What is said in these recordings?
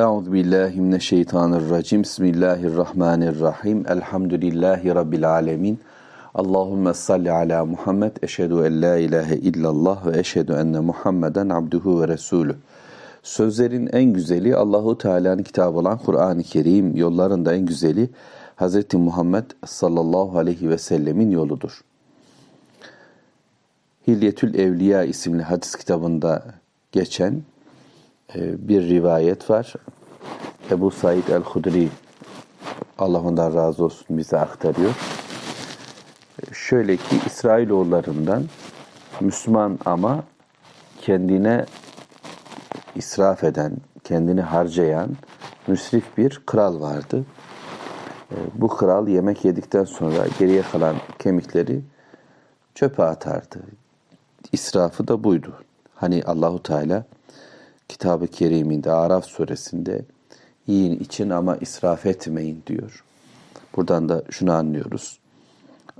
Euzu billahi mineşşeytanirracim. Bismillahirrahmanirrahim. Elhamdülillahi rabbil alamin. Allahumme salli ala Muhammed. Eşhedü en la ilahe illallah ve eşhedü enne Muhammeden abduhu ve resulü. Sözlerin en güzeli Allahu Teala'nın kitabı olan Kur'an-ı Kerim, yollarında en güzeli Hz. Muhammed sallallahu aleyhi ve sellemin yoludur. Hilyetül Evliya isimli hadis kitabında geçen bir rivayet var. Ebu Said el-Hudri Allah ondan razı olsun bize aktarıyor. Şöyle ki İsrailoğullarından Müslüman ama kendine israf eden, kendini harcayan müsrif bir kral vardı. E, bu kral yemek yedikten sonra geriye kalan kemikleri çöpe atardı. İsrafı da buydu. Hani Allahu Teala Kitab-ı Kerim'inde Araf suresinde yiyin için ama israf etmeyin diyor. Buradan da şunu anlıyoruz.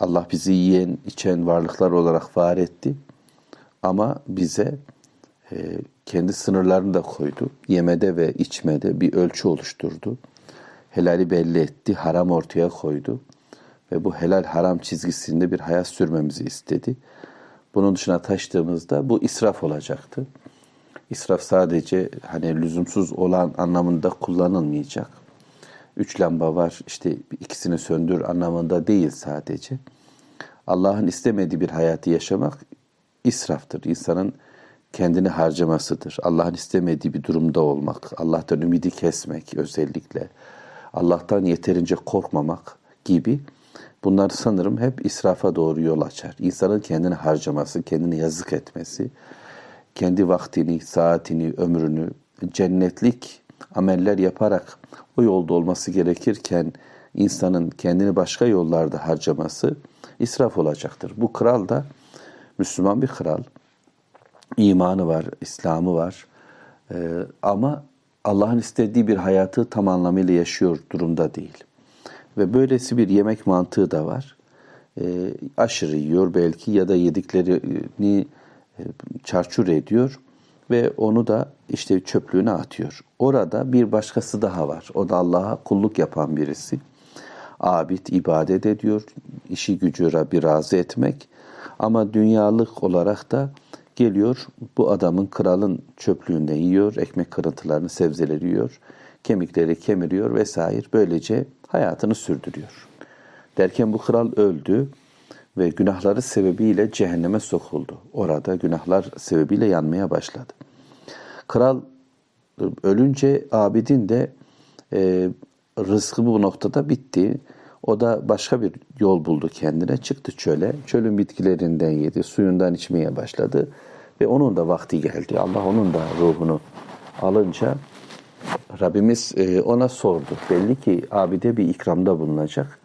Allah bizi yiyen, içen varlıklar olarak var etti. Ama bize e, kendi sınırlarını da koydu. Yemede ve içmede bir ölçü oluşturdu. Helali belli etti, haram ortaya koydu. Ve bu helal haram çizgisinde bir hayat sürmemizi istedi. Bunun dışına taştığımızda bu israf olacaktı. İsraf sadece hani lüzumsuz olan anlamında kullanılmayacak. Üç lamba var işte ikisini söndür anlamında değil sadece. Allah'ın istemediği bir hayatı yaşamak israftır. İnsanın kendini harcamasıdır. Allah'ın istemediği bir durumda olmak, Allah'tan ümidi kesmek özellikle, Allah'tan yeterince korkmamak gibi bunlar sanırım hep israfa doğru yol açar. İnsanın kendini harcaması, kendini yazık etmesi, kendi vaktini, saatini, ömrünü cennetlik ameller yaparak o yolda olması gerekirken insanın kendini başka yollarda harcaması israf olacaktır. Bu kral da Müslüman bir kral. İmanı var, İslam'ı var. Ee, ama Allah'ın istediği bir hayatı tam anlamıyla yaşıyor durumda değil. Ve böylesi bir yemek mantığı da var. Ee, aşırı yiyor belki ya da yediklerini çarçur ediyor ve onu da işte çöplüğüne atıyor. Orada bir başkası daha var. O da Allah'a kulluk yapan birisi. Abid, ibadet ediyor. işi gücü Rabbi razı etmek. Ama dünyalık olarak da geliyor bu adamın kralın çöplüğünden yiyor. Ekmek kırıntılarını, sebzeleri yiyor. Kemikleri kemiriyor vesaire. Böylece hayatını sürdürüyor. Derken bu kral öldü ve günahları sebebiyle cehenneme sokuldu. Orada günahlar sebebiyle yanmaya başladı. Kral ölünce abidin de e, rızkı bu noktada bitti. O da başka bir yol buldu kendine. Çıktı çöle. Çölün bitkilerinden yedi. Suyundan içmeye başladı. Ve onun da vakti geldi. Allah onun da ruhunu alınca Rabbimiz e, ona sordu. Belli ki abide bir ikramda bulunacak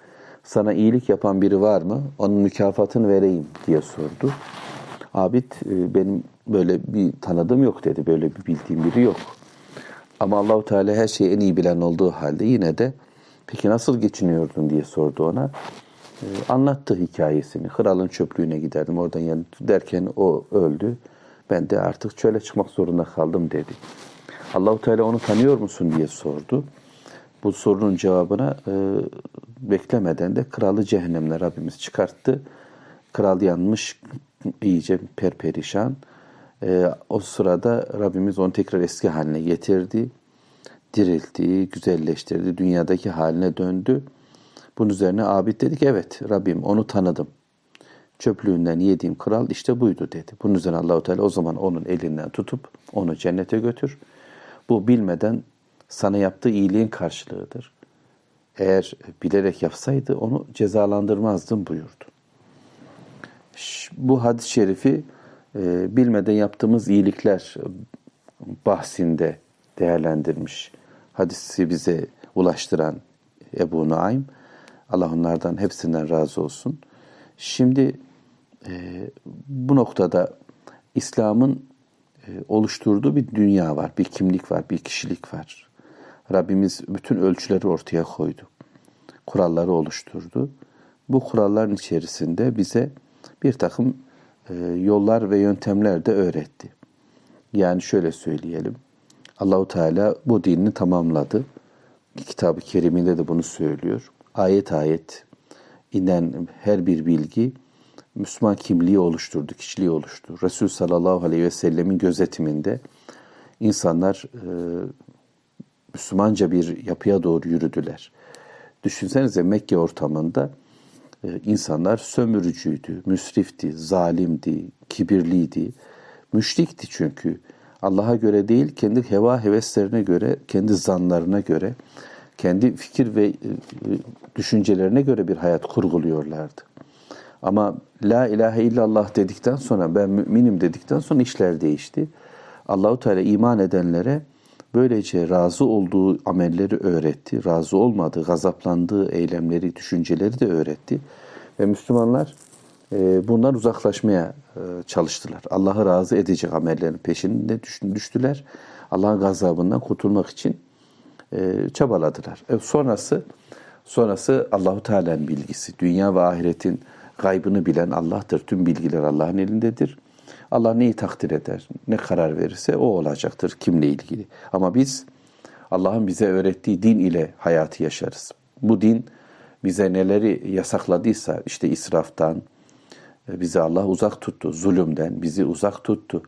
sana iyilik yapan biri var mı? Onun mükafatını vereyim diye sordu. Abid e, benim böyle bir tanıdığım yok dedi. Böyle bir bildiğim biri yok. Ama Allahu Teala her şeyi en iyi bilen olduğu halde yine de peki nasıl geçiniyordun diye sordu ona. Ee, anlattı hikayesini. Kralın çöplüğüne giderdim. Oradan yani derken o öldü. Ben de artık çöle çıkmak zorunda kaldım dedi. Allahu Teala onu tanıyor musun diye sordu. Bu sorunun cevabına e, beklemeden de kralı cehennemle Rabbimiz çıkarttı. Kral yanmış, iyice perperişan. E, o sırada Rabbimiz onu tekrar eski haline getirdi. Diriltti, güzelleştirdi, dünyadaki haline döndü. Bunun üzerine abid dedik evet Rabbim onu tanıdım. Çöplüğünden yediğim kral işte buydu dedi. Bunun üzerine Allahu Teala o zaman onun elinden tutup onu cennete götür. Bu bilmeden sana yaptığı iyiliğin karşılığıdır. Eğer bilerek yapsaydı onu cezalandırmazdım buyurdu. Bu hadis-i şerifi e, bilmeden yaptığımız iyilikler bahsinde değerlendirmiş. Hadisi bize ulaştıran Ebu Naim. Allah onlardan hepsinden razı olsun. Şimdi e, bu noktada İslam'ın e, oluşturduğu bir dünya var, bir kimlik var, bir kişilik var. Rabbimiz bütün ölçüleri ortaya koydu. Kuralları oluşturdu. Bu kuralların içerisinde bize bir takım e, yollar ve yöntemler de öğretti. Yani şöyle söyleyelim. Allahu Teala bu dinini tamamladı. Kitab-ı Kerim'inde de bunu söylüyor. Ayet ayet inen her bir bilgi Müslüman kimliği oluşturdu, kişiliği oluştu. Resul sallallahu aleyhi ve sellemin gözetiminde insanlar e, Müslümanca bir yapıya doğru yürüdüler. Düşünsenize Mekke ortamında e, insanlar sömürücüydü, müsrifti, zalimdi, kibirliydi, müşrikti çünkü. Allah'a göre değil, kendi heva heveslerine göre, kendi zanlarına göre, kendi fikir ve e, düşüncelerine göre bir hayat kurguluyorlardı. Ama la ilahe illallah dedikten sonra ben müminim dedikten sonra işler değişti. Allahu Teala iman edenlere böylece razı olduğu amelleri öğretti. Razı olmadığı, gazaplandığı eylemleri, düşünceleri de öğretti. Ve Müslümanlar e, bundan uzaklaşmaya e, çalıştılar. Allah'ı razı edecek amellerin peşinde düştüler. Allah'ın gazabından kurtulmak için e, çabaladılar. sonrası sonrası Allahu Teala'nın bilgisi. Dünya ve ahiretin gaybını bilen Allah'tır. Tüm bilgiler Allah'ın elindedir. Allah neyi takdir eder, ne karar verirse o olacaktır kimle ilgili. Ama biz Allah'ın bize öğrettiği din ile hayatı yaşarız. Bu din bize neleri yasakladıysa işte israftan, e, bizi Allah uzak tuttu, zulümden bizi uzak tuttu,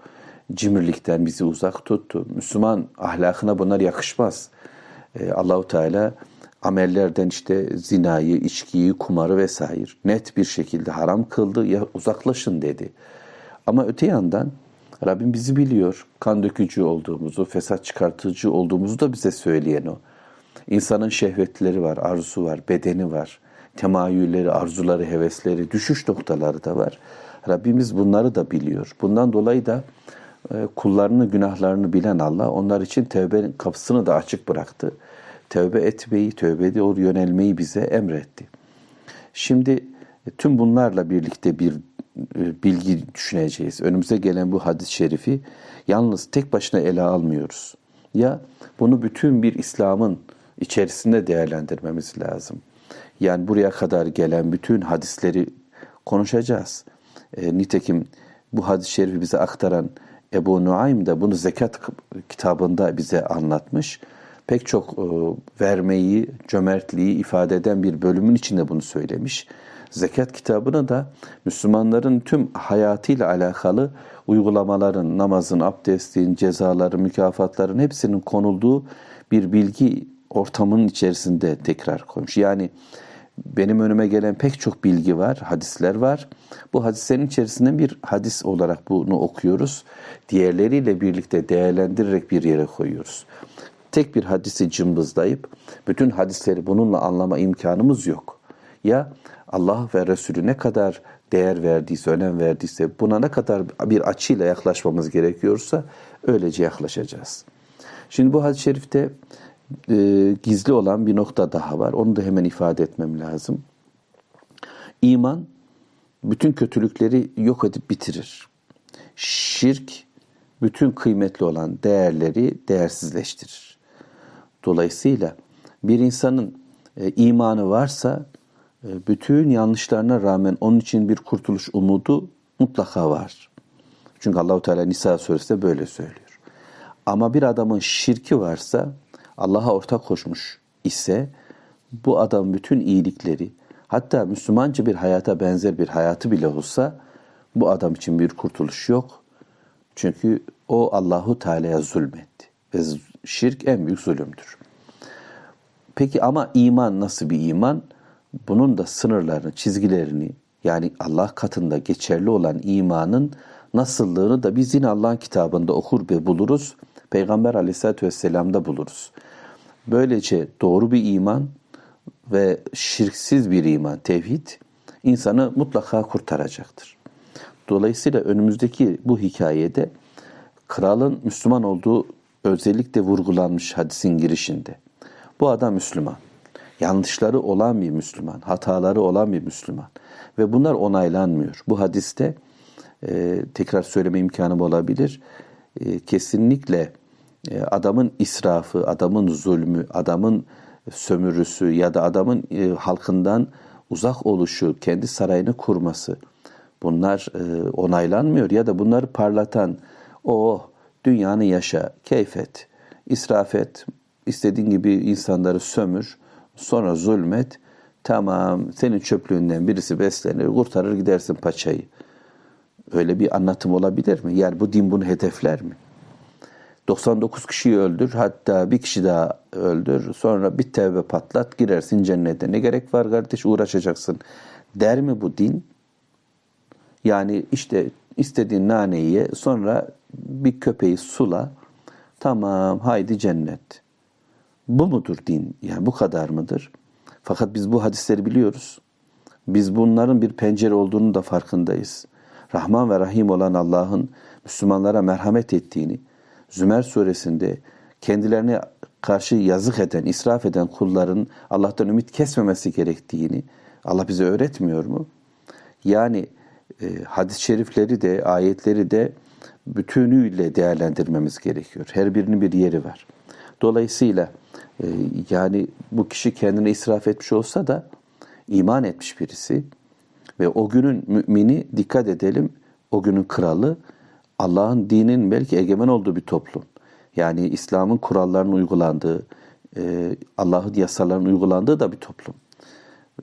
cimrilikten bizi uzak tuttu. Müslüman ahlakına bunlar yakışmaz. Ee, Allahu Teala amellerden işte zinayı, içkiyi, kumarı vesaire net bir şekilde haram kıldı. Ya uzaklaşın dedi. Ama öte yandan Rabbim bizi biliyor. Kan dökücü olduğumuzu, fesat çıkartıcı olduğumuzu da bize söyleyen o. İnsanın şehvetleri var, arzusu var, bedeni var. Temayülleri, arzuları, hevesleri, düşüş noktaları da var. Rabbimiz bunları da biliyor. Bundan dolayı da e, kullarını, günahlarını bilen Allah onlar için tevbenin kapısını da açık bıraktı. Tövbe etmeyi, tövbe doğru yönelmeyi bize emretti. Şimdi e, tüm bunlarla birlikte bir bilgi düşüneceğiz. Önümüze gelen bu hadis-i şerifi yalnız tek başına ele almıyoruz. Ya bunu bütün bir İslam'ın içerisinde değerlendirmemiz lazım. Yani buraya kadar gelen bütün hadisleri konuşacağız. E, nitekim bu hadis-i şerifi bize aktaran Ebu Nuaym da bunu zekat kitabında bize anlatmış. Pek çok e, vermeyi, cömertliği ifade eden bir bölümün içinde bunu söylemiş. Zekat kitabını da Müslümanların tüm hayatıyla alakalı uygulamaların, namazın, abdestin, cezaların, mükafatların hepsinin konulduğu bir bilgi ortamının içerisinde tekrar koymuş. Yani benim önüme gelen pek çok bilgi var, hadisler var. Bu hadislerin içerisinden bir hadis olarak bunu okuyoruz. Diğerleriyle birlikte değerlendirerek bir yere koyuyoruz. Tek bir hadisi cımbızlayıp bütün hadisleri bununla anlama imkanımız yok. Ya Allah ve Resulü ne kadar değer verdiyse, önem verdiyse, buna ne kadar bir açıyla yaklaşmamız gerekiyorsa öylece yaklaşacağız. Şimdi bu hadis-i şerifte e, gizli olan bir nokta daha var. Onu da hemen ifade etmem lazım. İman bütün kötülükleri yok edip bitirir. Şirk bütün kıymetli olan değerleri değersizleştirir. Dolayısıyla bir insanın e, imanı varsa bütün yanlışlarına rağmen onun için bir kurtuluş umudu mutlaka var. Çünkü Allahu Teala Nisa suresinde böyle söylüyor. Ama bir adamın şirki varsa Allah'a ortak koşmuş ise bu adam bütün iyilikleri hatta Müslümanca bir hayata benzer bir hayatı bile olsa bu adam için bir kurtuluş yok. Çünkü o Allahu Teala'ya zulmetti ve şirk en büyük zulümdür. Peki ama iman nasıl bir iman? Bunun da sınırlarını, çizgilerini yani Allah katında geçerli olan imanın nasıllığını da biz yine Allah'ın kitabında okur ve buluruz. Peygamber aleyhissalatü vesselam'da buluruz. Böylece doğru bir iman ve şirksiz bir iman, tevhid insanı mutlaka kurtaracaktır. Dolayısıyla önümüzdeki bu hikayede kralın Müslüman olduğu özellikle vurgulanmış hadisin girişinde. Bu adam Müslüman. Yanlışları olan bir Müslüman, hataları olan bir Müslüman. Ve bunlar onaylanmıyor. Bu hadiste e, tekrar söyleme imkanım olabilir. E, kesinlikle e, adamın israfı, adamın zulmü, adamın sömürüsü ya da adamın e, halkından uzak oluşu, kendi sarayını kurması bunlar e, onaylanmıyor ya da bunları parlatan o dünyanı yaşa, keyfet, israf et, istediğin gibi insanları sömür, sonra zulmet. Tamam, senin çöplüğünden birisi beslenir, kurtarır gidersin paçayı. Öyle bir anlatım olabilir mi? Yani bu din bunu hedefler mi? 99 kişiyi öldür, hatta bir kişi daha öldür, sonra bir tevbe patlat, girersin cennete. Ne gerek var kardeş uğraşacaksın der mi bu din? Yani işte istediğin naneyi ye, sonra bir köpeği sula, tamam haydi cennet. Bu mudur din? Yani bu kadar mıdır? Fakat biz bu hadisleri biliyoruz. Biz bunların bir pencere olduğunu da farkındayız. Rahman ve Rahim olan Allah'ın Müslümanlara merhamet ettiğini, Zümer suresinde kendilerine karşı yazık eden, israf eden kulların Allah'tan ümit kesmemesi gerektiğini Allah bize öğretmiyor mu? Yani e, hadis-i şerifleri de, ayetleri de bütünüyle değerlendirmemiz gerekiyor. Her birinin bir yeri var. Dolayısıyla yani bu kişi kendine israf etmiş olsa da iman etmiş birisi ve o günün mümini dikkat edelim o günün kralı Allah'ın dinin belki egemen olduğu bir toplum. Yani İslam'ın kurallarının uygulandığı, e, Allah'ın yasalarının uygulandığı da bir toplum.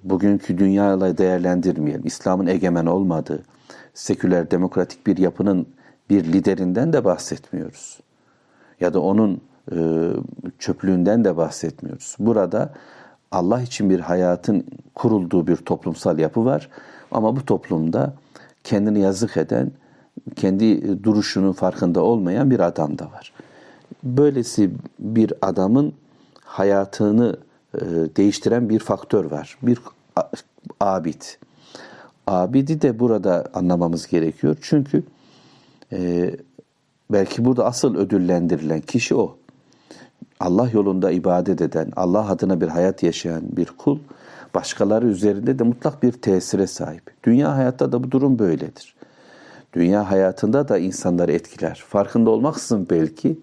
Bugünkü dünyayla değerlendirmeyelim. İslam'ın egemen olmadığı, seküler demokratik bir yapının bir liderinden de bahsetmiyoruz. Ya da onun çöplüğünden de bahsetmiyoruz. Burada Allah için bir hayatın kurulduğu bir toplumsal yapı var. Ama bu toplumda kendini yazık eden, kendi duruşunun farkında olmayan bir adam da var. Böylesi bir adamın hayatını e, değiştiren bir faktör var. Bir abid. Abidi de burada anlamamız gerekiyor. Çünkü e, belki burada asıl ödüllendirilen kişi o. Allah yolunda ibadet eden, Allah adına bir hayat yaşayan bir kul, başkaları üzerinde de mutlak bir tesire sahip. Dünya hayatta da bu durum böyledir. Dünya hayatında da insanları etkiler. Farkında olmaksızın belki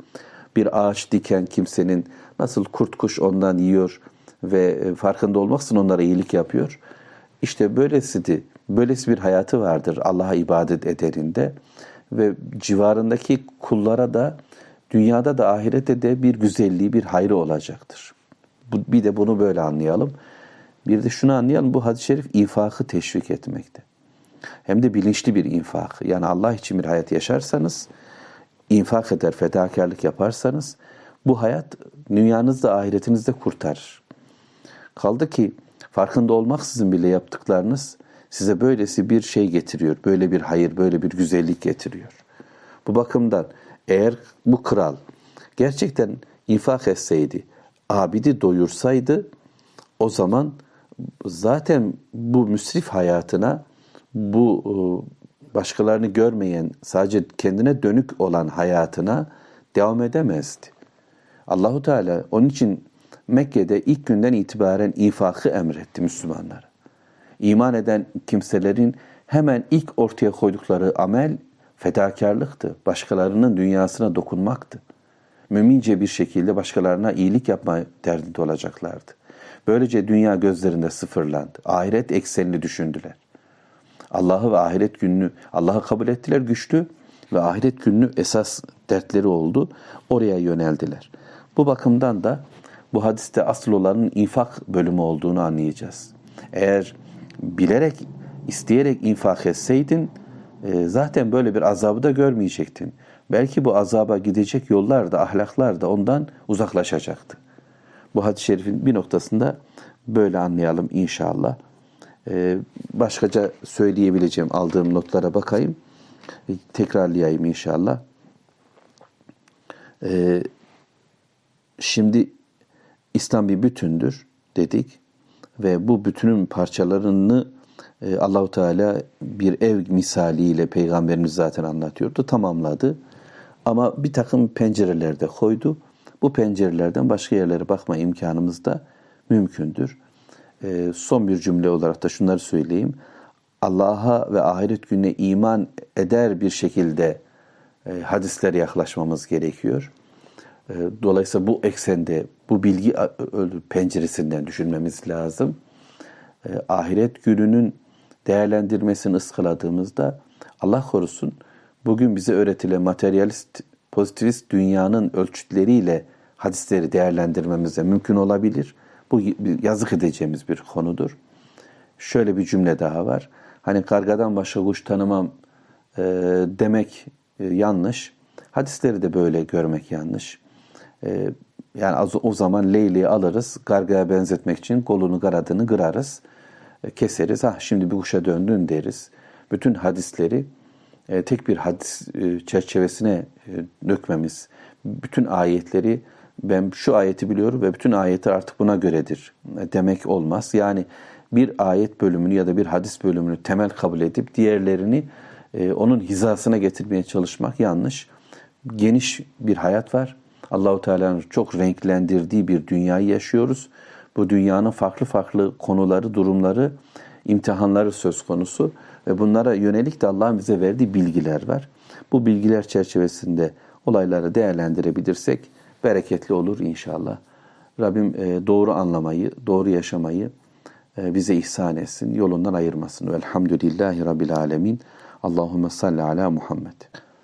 bir ağaç diken kimsenin nasıl kurt kuş ondan yiyor ve farkında olmaksızın onlara iyilik yapıyor. İşte böylesidir. Böylesi bir hayatı vardır Allah'a ibadet ederinde ve civarındaki kullara da dünyada da ahirette de bir güzelliği, bir hayrı olacaktır. Bir de bunu böyle anlayalım. Bir de şunu anlayalım, bu hadis-i şerif infakı teşvik etmekte. Hem de bilinçli bir infak. Yani Allah için bir hayat yaşarsanız, infak eder, fedakarlık yaparsanız, bu hayat dünyanızda, ahiretinizde kurtarır. Kaldı ki farkında olmaksızın bile yaptıklarınız size böylesi bir şey getiriyor. Böyle bir hayır, böyle bir güzellik getiriyor. Bu bakımdan eğer bu kral gerçekten infak etseydi, abidi doyursaydı o zaman zaten bu müsrif hayatına bu e, başkalarını görmeyen, sadece kendine dönük olan hayatına devam edemezdi. Allahu Teala onun için Mekke'de ilk günden itibaren infakı emretti Müslümanlara. İman eden kimselerin hemen ilk ortaya koydukları amel fedakarlıktı. Başkalarının dünyasına dokunmaktı. Mümince bir şekilde başkalarına iyilik yapma derdinde olacaklardı. Böylece dünya gözlerinde sıfırlandı. Ahiret eksenini düşündüler. Allah'ı ve ahiret gününü Allah'ı kabul ettiler güçlü ve ahiret gününü esas dertleri oldu. Oraya yöneldiler. Bu bakımdan da bu hadiste asıl olanın infak bölümü olduğunu anlayacağız. Eğer bilerek, isteyerek infak etseydin zaten böyle bir azabı da görmeyecektin. Belki bu azaba gidecek yollar da, ahlaklar da ondan uzaklaşacaktı. Bu hadis-i şerifin bir noktasında böyle anlayalım inşallah. E, başkaca söyleyebileceğim aldığım notlara bakayım. E, tekrarlayayım inşallah. Şimdi İslam bir bütündür dedik ve bu bütünün parçalarını Allahu Teala bir ev misaliyle peygamberimiz zaten anlatıyordu, tamamladı. Ama bir takım pencerelerde koydu. Bu pencerelerden başka yerlere bakma imkanımız da mümkündür. E, son bir cümle olarak da şunları söyleyeyim. Allah'a ve ahiret gününe iman eder bir şekilde e, hadislere yaklaşmamız gerekiyor. E, dolayısıyla bu eksende, bu bilgi penceresinden düşünmemiz lazım. Ahiret gününün değerlendirmesini ıskaladığımızda Allah korusun bugün bize öğretilen materyalist, pozitivist dünyanın ölçütleriyle hadisleri değerlendirmemize mümkün olabilir. Bu yazık edeceğimiz bir konudur. Şöyle bir cümle daha var. Hani kargadan başka kuş tanımam e, demek e, yanlış. Hadisleri de böyle görmek yanlış. E, yani az, o zaman Leyli'yi alırız, kargaya benzetmek için kolunu karadını kırarız, keseriz. Ah şimdi bir kuşa döndün deriz. Bütün hadisleri e, tek bir hadis e, çerçevesine e, dökmemiz, bütün ayetleri ben şu ayeti biliyorum ve bütün ayetler artık buna göredir e, demek olmaz. Yani bir ayet bölümünü ya da bir hadis bölümünü temel kabul edip diğerlerini e, onun hizasına getirmeye çalışmak yanlış. Geniş bir hayat var. Allahu Teala'nın çok renklendirdiği bir dünyayı yaşıyoruz. Bu dünyanın farklı farklı konuları, durumları, imtihanları söz konusu ve bunlara yönelik de Allah'ın bize verdiği bilgiler var. Bu bilgiler çerçevesinde olayları değerlendirebilirsek bereketli olur inşallah. Rabbim e, doğru anlamayı, doğru yaşamayı e, bize ihsan etsin, yolundan ayırmasın. Velhamdülillahi Rabbil Alemin. Allahümme salli ala Muhammed.